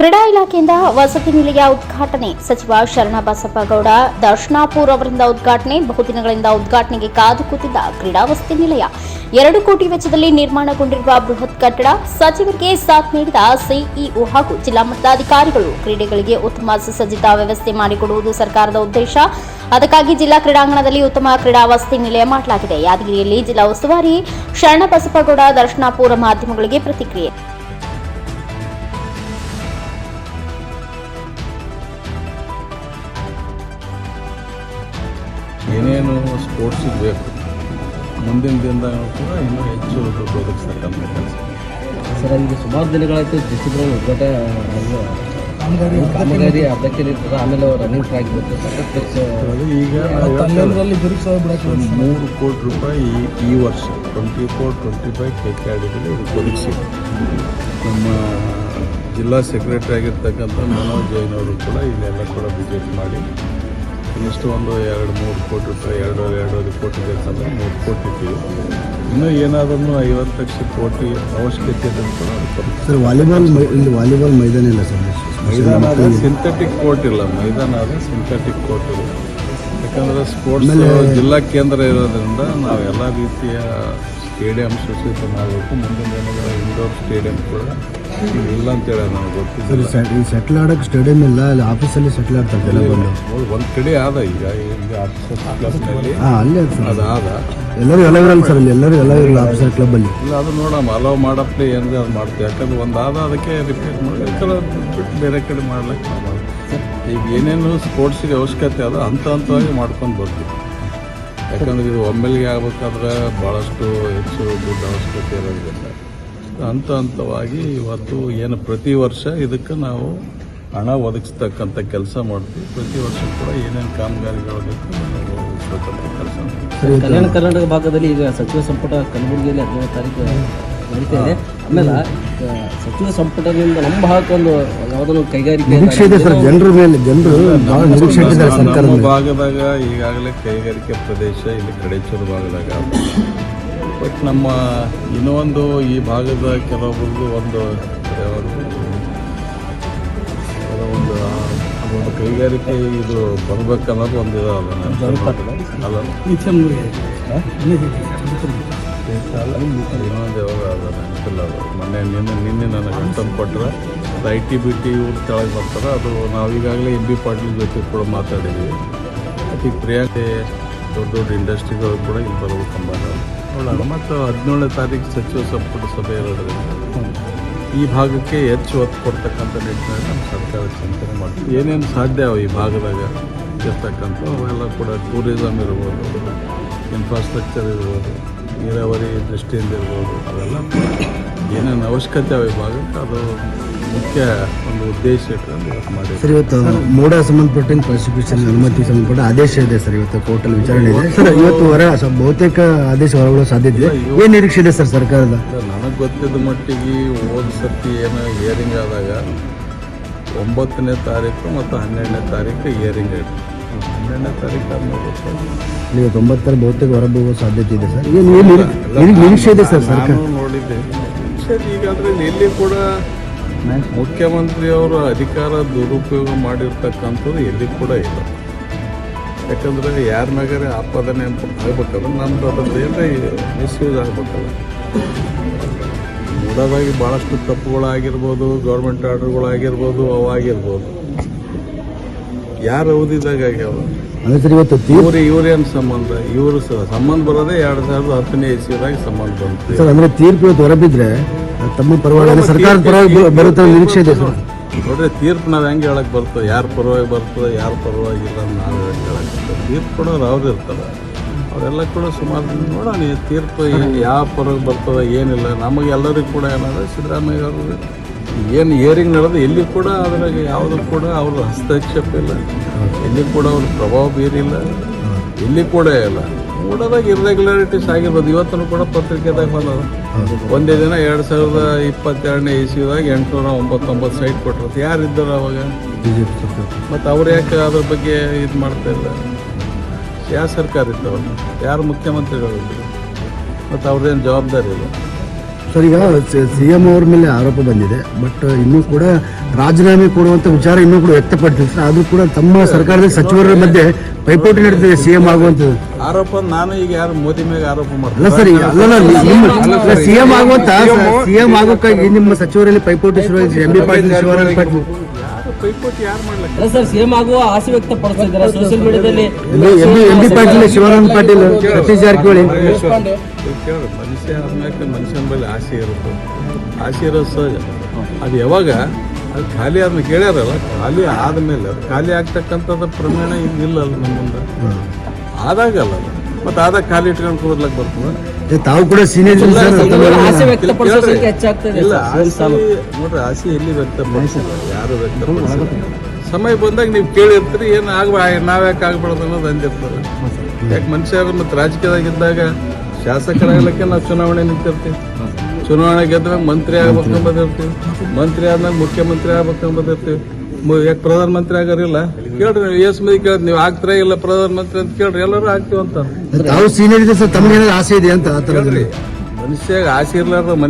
ಕ್ರೀಡಾ ಇಲಾಖೆಯಿಂದ ವಸತಿ ನಿಲಯ ಉದ್ಘಾಟನೆ. ಸಚಿವ ಶರಣಬಸಪ್ಪಗೌಡ ದರ್ಶನಾಪುರ್ ಅವರಿಂದ ಉದ್ಘಾಟನೆ. ಬಹುದಿನಗಳಿಂದ ಉದ್ಘಾಟನೆಗೆ ಕಾದು ಕೂತಿದ್ದ ಕ್ರೀಡಾ ವಸತಿ ನಿಲಯ. ಎರಡು ಕೋಟಿ ವೆಚ್ಚದಲ್ಲಿ ನಿರ್ಮಾಣಗೊಂಡಿರುವ ಬೃಹತ್ ಕಟ್ಟಡ ಸಚಿವರಿಗೆ ಸಾಥ್ ನೀಡಿದ ಸಿಇಒ ಹಾಗೂ ಜಿಲ್ಲಾ ಮಟ್ಟಾಧಿಕಾರಿಗಳು. ಕ್ರೀಡೆಗಳಿಗೆ ಉತ್ತಮ ಸುಸಜ್ಜಿತ ವ್ಯವಸ್ಥೆ ಮಾಡಿಕೊಡುವುದು ಸರ್ಕಾರದ ಉದ್ದೇಶ. ಅದಕ್ಕಾಗಿ ಜಿಲ್ಲಾ ಕ್ರೀಡಾಂಗಣದಲ್ಲಿ ಉತ್ತಮ ಕ್ರೀಡಾ ವಸತಿ ನಿಲಯ ಮಾಡಲಾಗಿದೆ. ಯಾದಗಿರಿಯಲ್ಲಿ ಜಿಲ್ಲಾ ಉಸ್ತುವಾರಿ ಶರಣಬಸಪ್ಪಗೌಡ ದರ್ಶನಾಪುರ ಮಾಧ್ಯಮಗಳಿಗೆ ಪ್ರತಿಕ್ರಿಯೆ. ಏನೇನು ಸ್ಪೋರ್ಟ್ಸಿಗೆ ಬೇಕು ಮುಂದಿನ ದಿನದಾಗ ಕೂಡ ಇನ್ನೂ ಹೆಚ್ಚು ದುಡ್ಡು ಒದಗಿಸ್ತಕ್ಕಂಥ ಕೆಲಸ ಸರ್ ಈಗ ಸುಮಾರು ದಿನಗಳಾಯಿತು ಡಿಸ್ಟ್ರಿಕ್ಟ್ ಉದ್ಘಾಟ ಕಾಮಗಾರಿ ಅರ್ಧಕ್ಕೆ ನಿಂತದ ಆಮೇಲೆ ರನ್ನಿಂಗ್ ಟ್ರ್ಯಾಕ್ ಬೇಕು ಈಗ ಮೂರು ಕೋಟಿ ರೂಪಾಯಿ ಈ ಈ ವರ್ಷ twenty four twenty five K K ಆಡಿದಲ್ಲಿ ಇದು ಒದಗಿಸಿದೆ ನಮ್ಮ ಜಿಲ್ಲಾ ಸೆಕ್ರೆಟರಿ ಆಗಿರ್ತಕ್ಕಂಥ ಮನೋಜ್ ಜೈನ್ ಅವರು ಕೂಡ ಇಲ್ಲೆಲ್ಲ ಕೂಡ ವಿಸಿಟ್ ಮಾಡಿ ಇನ್ನಿಷ್ಟು ಒಂದು ಎರಡು ಮೂರು ಕೋಟಿ ರೂಪಾಯಿ ಎರಡು ಎರಡೂವರೆ ಕೋಟಿ ಬೇಕಂದ್ರೆ ಮೂರು ಕೋಟಿ ಇಟ್ಟಿವಿ ಇನ್ನೂ ಏನಾದ್ರೂ ಐವತ್ತು ಲಕ್ಷ ಕೋಟಿ ಅವಶ್ಯಕತೆ ಇದೆ ಸರ್ ವಾಲಿಬಾಲ್ ಇಲ್ಲಿ ವಾಲಿಬಾಲ್ ಮೈದಾನ ಇಲ್ಲ ಸರ್ ಮೈದಾನ ಆದರೆ ಸಿಂಥೆಟಿಕ್ ಕೋರ್ಟ್ ಇಲ್ಲ ಮೈದಾನ ಆದರೆ ಸಿಂಥೆಟಿಕ್ ಕೋರ್ಟ್ ಇಲ್ಲ ಯಾಕಂದರೆ ಸ್ಪೋರ್ಟ್ಸ್ ಜಿಲ್ಲಾ ಕೇಂದ್ರ ಇರೋದ್ರಿಂದ ನಾವು ಎಲ್ಲ ರೀತಿಯ ಸ್ಟೇಡಿಯಂ ಸುಸ್ಥಿತ ಮಾಡಬೇಕು. ಮುಂದಿನ ದಿನಗಳ ಇಂಡೋರ್ ಸ್ಟೇಡಿಯಂ ಕೂಡ ಇಲ್ಲ ಅಂತೇಳಿ ನಾವು ಗೊತ್ತಿಲ್ಲ. ಸರ್ ಈ ಸೆಟ್ಲ್ ಆಡೋಕೆ ಸ್ಟೇಡಿಯಂ ಇಲ್ಲ ಅಲ್ಲಿ ಆಫೀಸಲ್ಲಿ ಸೆಟ್ಲ್ ಆಡ್ತಾರೆ ಜನ ಒಂದು ಕಡೆ ಆದ ಈಗ ಈಗ ಆಫೀಸಲ್ಲಿ ಅಲ್ಲೇ ಅದು ಆದ. ಎಲ್ಲರೂ ಎಲ್ಲ ಇರಲ್ಲ ಸರ್ ಅಲ್ಲಿ ಎಲ್ಲರೂ ಎಲ್ಲ ಇರಲ್ಲ ಆಫೀಸರ್ ಕ್ಲಬ್ಬಲ್ಲಿ ಇಲ್ಲ ಅದು ನೋಡಮ್ಮ ಅಲೋ ಮಾಡಪ್ಲೆ ಏನಿದೆ ಅದು ಮಾಡ್ತೀವಿ. ಯಾಕಂದ್ರೆ ಒಂದು ಆದ ಅದಕ್ಕೆ ರಿಪೇರ್ ಮಾಡಿ ಬಿಟ್ಟು ಬೇರೆ ಕಡೆ ಮಾಡ್ಲಿಕ್ಕೆ. ಈಗ ಏನೇನು ಸ್ಪೋರ್ಟ್ಸಿಗೆ ಅವಶ್ಯಕತೆ ಅದ ಹಂತ ಹಂತವಾಗಿ ಮಾಡ್ಕೊಂಡು ಬರ್ತೀವಿ. ಯಾಕಂದ್ರೆ ಇದು ಒಮ್ಮೆಲಿಗೆ ಆಗ್ಬೇಕಾದ್ರೆ ಭಾಳಷ್ಟು ಹೆಚ್ಚು ದುಡ್ಡು ಅವಶ್ಯಕತೆ ಇರೋದ್ರಿಂದ. ಹಂತ ಹಂತವಾಗಿ ಇವತ್ತು ಏನು ಪ್ರತಿ ವರ್ಷ ಇದಕ್ಕೆ ನಾವು ಹಣ ಒದಗಿಸ್ತಕ್ಕಂಥ ಕೆಲಸ ಮಾಡ್ತೀವಿ. ಪ್ರತಿ ವರ್ಷ ಕೂಡ ಏನೇನು ಕಾಮಗಾರಿಗಳು ಬೇಕು ಕೆಲಸ ಕಲ್ಯಾಣ ಕರ್ನಾಟಕ ಭಾಗದಲ್ಲಿ ಈಗ ಸಚಿವ ಸಂಪುಟ ಕಲಬುರಗಿಯಲ್ಲಿ ಹದಿನೇಳು ತಾರೀಕು. ನಡೀತಾ ಇದೆ. ಆಮೇಲೆ ಸಚಿವ ಸಂಪುಟದಿಂದ ನಮ್ಮ ಹಾಕೊಂದು ಒಂದು ಯಾವುದೋ ಕೈಗಾರಿಕೆ ನಿರೀಕ್ಷೆ ಇದೆ ಸರ್ ಜನರ ಮೇಲೆ ಜನರು ಭಾಳ ನಿರೀಕ್ಷೆ ಇಟ್ಟಿದ್ದಾರೆ ಸರ್ಕಾರದ ನಮ್ಮ ಮೇಲೆ. ಭಾಗದಾಗ ಈಗಾಗಲೇ ಕೈಗಾರಿಕೆ ಪ್ರದೇಶ ಇಲ್ಲಿ ಕಡೇಚೂರು ಭಾಗದಾಗ ಬಟ್ ನಮ್ಮ ಇನ್ನೊಂದು ಈ ಭಾಗದ ಕೆಲವೊಬ್ಬರಿಗೂ ಒಂದು ಯಾವುದು ಒಂದು ಆ ಒಂದು ಕೈಗಾರಿಕೆ ಇದು ಬರ್ಬೇಕನ್ನೋದು ಒಂದು ಇದಲ್ಲ ಅಲ್ಲ. ಇನ್ನೊಂದು ಯಾವಾಗ ಅದು ಮೊನ್ನೆ ನಿನ್ನೆ ನಿನ್ನೆ ನನಗೆ ಅಂತಂದು ಕೊಟ್ಟರೆ ಅದು ಐ ಟಿ ಬಿ ಟಿ ಇವ್ರು ಕೆಳಗೆ ಬರ್ತಾರೆ ಅದು ನಾವು ಈಗಾಗಲೇ ಎಂ ಬಿ ಪಾಟೀಲ್ ಜೊತೆ ಕೂಡ ಮಾತಾಡಿದ್ವಿ ಅದಕ್ಕೆ ಪ್ರಿಯಾಂಕೆ ದೊಡ್ಡ ದೊಡ್ಡ ಇಂಡಸ್ಟ್ರಿಗಳು ಕೂಡ ಇಲ್ಲಿ ಬರೋದು ನೋಡೋಣ ಮತ್ತು ಹದಿನೇಳನೇ ತಾರೀಕು ಸಚಿವ ಸಂಪುಟ ಸಭೆ ಇರೋದ್ರಿಂದ ಈ ಭಾಗಕ್ಕೆ ಹೆಚ್ಚು ಒತ್ತು ಕೊಡ್ತಕ್ಕಂಥ ನಿಟ್ಟಿನಲ್ಲಿ ನಮ್ಮ ಸರ್ಕಾರ ಚಿಂತನೆ ಮಾಡ್ತೀವಿ ಏನೇನು ಸಾಧ್ಯ ಈ ಭಾಗದಾಗ ಇರ್ತಕ್ಕಂಥ ಅವೆಲ್ಲ ಕೂಡ ಟೂರಿಸಮ್ ಇರ್ಬೋದು ಇನ್ಫ್ರಾಸ್ಟ್ರಕ್ಚರ್ ಇರ್ಬೋದು ನೀರಾವರಿ ದೃಷ್ಟಿಯಿಂದ ಇರ್ಬೋದು ಅದೆಲ್ಲ ಏನೇನು ಅವಶ್ಯಕತೆ ವಿಭಾಗ ಭಾಗಕ್ಕೆ ಅದು ಮುಖ್ಯ ಒಂದು ಉದ್ದೇಶ ಇಟ್ಕೊಂಡು ಇವತ್ತು ಸರ್ ಇವತ್ತು ಮೂಡ ಸಂಬಂಧಪಟ್ಟಂಗೆ ಪ್ರಾಸಿಕ್ಯೂಷನ್ ಅನುಮತಿ ಸಂಬಂಧಪಟ್ಟ ಆದೇಶ ಇದೆ ಸರ್ ಇವತ್ತು ಕೋರ್ಟಲ್ಲಿ ವಿಚಾರಣೆ ಇದೆ. ಸರ್ ಇವತ್ತು ಹೊರ ಬಹುತೇಕ ಆದೇಶ ಹೊರಗಡೆ ಸಾಧ್ಯತೆ ಇದೆ. ಏನು ನಿರೀಕ್ಷೆ ಇದೆ ಸರ್ ಸರ್ಕಾರದ? ನನಗೆ ಗೊತ್ತಿದ್ದ ಮಟ್ಟಿಗೆ ಹೋದ ಸರ್ತಿ ಏನೋ ಹಿಯರಿಂಗ್ ಆದಾಗ ಒಂಬತ್ತನೇ ತಾರೀಕು ಮತ್ತು ಹನ್ನೆರಡನೇ ತಾರೀಕು ಹಿಯರಿಂಗ್ ಆಯಿತು ಹನ್ನೆರಡನೇ ತಾರೀಕು ಆದ್ಮೇಲೆ ಈಗ ಇವತ್ತು ಒಂಬತ್ತರ ಬಹುತೇಕ ಹೊರಬೀಳುವ ಸಾಧ್ಯತೆ ಇದೆ ಸರ್? ಏನು ಏನು ನಿರೀ- ನಿರೀ- ನಿರೀಕ್ಷೆ ಇದೆ ಸರ್ ಸರ್ಕಾರ. ನಾನು ನೋಡಿದ್ದೆ. ಸರ್ ಈಗ ಇಲ್ಲಿ ಎಲ್ಲಿ ಕೂಡ ಮುಖ್ಯಮಂತ್ರಿಯವರು ಅಧಿಕಾರ ದುರುಪಯೋಗ ಮಾಡಿರ್ತಕ್ಕಂಥದ್ದು ಎಲ್ಲಿ ಕೂಡ ಇಲ್ಲ. ಯಾಕಂದ್ರೆ ಯಾರ ಮ್ಯಾಗಾರೆ ಆಪಾದನೆ ಅಂತ ಆಗ್ಬೇಕಂದ್ರೆ ನಮ್ದು ಅದ್ರದ್ದು ಏನಾರ ಮಿಸ್ಯೂಸ್ ಆಗ್ಬೇಕಲ್ಲ. ಮೂಡದಾಗಿ ಭಾಳಷ್ಟು ತಪ್ಪುಗಳಾಗಿರ್ಬೋದು ಗೌರ್ಮೆಂಟ್ ಆರ್ಡರ್ಗಳಾಗಿರ್ಬೋದು ಅವಾಗಿರ್ಬೋದು. ಯಾರು ಓದಿದಾಗ ಆಗ್ಯಾವ ಅದೇ ಸರ್ ಇವತ್ತು ತೀರ್ಪು ಇವ್ರು ಇವ್ರೇನು ಸಂಬಂಧ? ಇವರು ಸಂಬಂಧ ಬರೋದೇ ಎರಡು ಸಾವಿರದ ಹತ್ತನೇ ಇಸ್ವಿದಾಗ ಸಂಬಂಧ ಬಂತು. ಸರ್ ಅಂದ್ರೆ ತೀರ್ಪು ಇವತ್ತು ಹೊರಬಿದ್ರೆ ತಮ್ಮ ಪರವಾಗಿ ಸರ್ಕಾರ ಪರವಾಗಿ ಬರುತ್ತೆ ನಿರೀಕ್ಷೆ ಇದೆ ಸರ್. ನೋಡ್ರಿ ತೀರ್ಪು ನಾವು ಹೆಂಗೆ ಹೇಳಕ್ ಬರ್ತದೆ? ಯಾರ ಪರವಾಗಿ ಬರ್ತದೆ ಯಾರ ಪರವಾಗಿ ಇಲ್ಲ ನಾವು ಹೇಳಕ್ ತೀರ್ಪು ಕೊಡೋರು ಅವ್ರು ಇರ್ತಾರೆ. ಅವರೆಲ್ಲ ಕೂಡ ಸುಮಾರು ನೋಡೋಣ ತೀರ್ಪು ಯಾವ ಪರವಾಗಿ ಬರ್ತದೆ ಏನಿಲ್ಲ. ನಮಗೆ ಎಲ್ಲರಿಗೂ ಕೂಡ ಏನಾದ್ರೆ ಸಿದ್ದರಾಮಯ್ಯ ಅವರು ಏನು ಹಿಯರಿಂಗ್ ನಡೆದು ಎಲ್ಲಿ ಕೂಡ ಅದ್ರಾಗ ಯಾವುದು ಕೂಡ ಅವ್ರ ಹಸ್ತಕ್ಷೇಪ ಇಲ್ಲ. ಎಲ್ಲಿ ಕೂಡ ಅವ್ರ ಪ್ರಭಾವ ಬೀರಿಲ್ಲ. ಎಲ್ಲಿ ಕೂಡ ಇಲ್ಲ. ಕೂಡದಾಗ ಇರ್ರೆಗ್ಯುಲಾರಿಟೀಸ್ ಆಗಿರ್ಬೋದು. ಇವತ್ತೂ ಕೂಡ ಪತ್ರಿಕೆದಾಗ ಬಂದದ. ಒಂದೇ ದಿನ ಎರಡು ಸಾವಿರದ ಇಪ್ಪತ್ತೆರಡನೇ ಇಸ್ವಿದಾಗ ಎಂಟುನೂರ ಒಂಬತ್ತೊಂಬತ್ತು ಸೈಟ್ ಕೊಟ್ಟಿರುತ್ತೆ ಯಾರು ಇದ್ದರು ಅವಾಗ ಮತ್ತು ಅವ್ರು ಯಾಕೆ ಅದ್ರ ಬಗ್ಗೆ ಇದು ಮಾಡ್ತಾ ಇಲ್ಲ? ಯಾವ ಸರ್ಕಾರ ಇತ್ತು ಅವ್ರನ್ನ ಯಾರು ಮುಖ್ಯಮಂತ್ರಿಗಳಿದ್ರು ಮತ್ತು ಅವ್ರದ್ದೇನು ಜವಾಬ್ದಾರಿ ಇಲ್ಲ? ಸರ್ ಈಗ ಸಿ ಎಂ ಅವ್ರ ಮೇಲೆ ಆರೋಪ ಬಂದಿದೆ. ಬಟ್ ಇನ್ನೂ ಕೂಡ ರಾಜೀನಾಮೆ ಕೊಡುವಂತ ವಿಚಾರ ಇನ್ನೂ ಕೂಡ ವ್ಯಕ್ತಪಡ್ತಿದೆ ಆದ್ರೂ ಅದು ಕೂಡ ತಮ್ಮ ಸರ್ಕಾರದ ಸಚಿವರ ಮಧ್ಯೆ ಪೈಪೋಟಿ ನಡೀತಿದೆ ಸಿ ಎಂ ಆಗುವಂಥದ್ದು. ಆರೋಪ ನಾನು ಈಗ ಯಾರು ಮೋದಿ ಮೇಲೆ ಆರೋಪ ಮಾಡ್ತಾರೆ ಸರ್ ಸಿ ಎಂ ಸಿಎಂ ಆಗುವಂತ ಸಿಎಂ ಆಗೋಕ್ಕಾಗಿ ನಿಮ್ಮ ಸಚಿವರಲ್ಲಿ ಪೈಪೋಟಿ ಶುರುವಾಗಿದೆ M B Patil sir CM ಆಗುವ ಆಸೆ ಸೋಷಿಯಲ್ ಮೀಡಿಯಾದಲ್ಲಿ ಎಂ ಬಿ ಪಾಟೀಲ್ ಸತೀಶ್ ಜಾರಕಿಹೊಳಿ. ಮನುಷ್ಯ ಅನ್ನಕ್ಕೆ ಮನುಷ್ಯನ ಮೇಲೆ ಆಸೆ ಇರುತ್ತೆ. ಆಸೆ ಇರೋ ಸಹಜ. ಅದು ಯಾವಾಗ? ಅದು ಖಾಲಿ ಆದ್ಮೇಲೆ ಕೇಳ್ಯಾರಲ್ಲ ಖಾಲಿ ಆದ್ಮೇಲೆ ಅದು ಖಾಲಿ ಆಗ್ತಕ್ಕಂಥದ್ದು ಪ್ರಮಾಣ ಇಲ್ಲ ಅಲ್ಲ ನಮ್ಮ ಮುಂದೆ ಆದಾಗಲ್ಲ ಅದು. ಮತ್ತೆ ಆದಾಗ ಖಾಲಿ ಇಟ್ಕೊಂಡು ಕೂಡಲಕ್ಕೆ ಬರ್ತದೆ. ತಾವು ಕೂಡ ಸೀನಿಯರ್ ಇಲ್ಲ ಆಸೆ ನೋಡ್ರಿ ಆಸೆ ಎಲ್ಲಿ ವ್ಯಕ್ತ ಯಾರು ವ್ಯಕ್ತ ಸಮಯ ಬಂದಾಗ ನೀವು ಕೇಳಿರ್ತೀರಿ ಏನು ಆಗ ನಾವ್ಯಾಕೆ ಆಗ್ಬಾರ್ದು ಅನ್ನೋದು ಅಂದಿರ್ತಾರೆ. ಯಾಕೆ ಮನುಷ್ಯರು ಮತ್ತು ರಾಜಕೀಯದಾಗಿದ್ದಾಗ ಶಾಸಕರಾಗಲಿಕ್ಕೆ ನಾವು ಚುನಾವಣೆ ನಿಂತಿರ್ತೀವಿ. ಚುನಾವಣೆ ಗೆದ್ದಾಗ ಮಂತ್ರಿ ಆಗ್ಬೇಕು ಬಂದಿರ್ತೀವಿ ಮಂತ್ರಿ ಆದ್ಮೇಲೆ ಮುಖ್ಯಮಂತ್ರಿ ಆಗ್ಬೇಕು ಬಂದಿರ್ತೀವಿ ಮು- ಯಾಕೆ ಪ್ರಧಾನಮಂತ್ರಿ ಆಗೋರಿಲ್ಲ? ಕೇಳ್ರಿ ಎಸ್ ಮಂದಿ ಕೇಳ್ರಿ ನೀವು ಆಗ್ತಾರ ಇಲ್ಲ ಪ್ರಧಾನಮಂತ್ರಿ ಅಂತ ಕೇಳ್ರಿ ಎಲ್ಲರೂ ಆಗ್ತೀವಿ ಅಂತ ತಾವು ಸೀನಿಯರ್ ಇದೆ ಸರ್ ತಮಗೆ ಆಸೆ ಇದೆ ಅಂತ ಮನುಷ್ಯ ಆಸೆ ಇರ್ಲಾರ್ದ ಮನುಷ್ಯ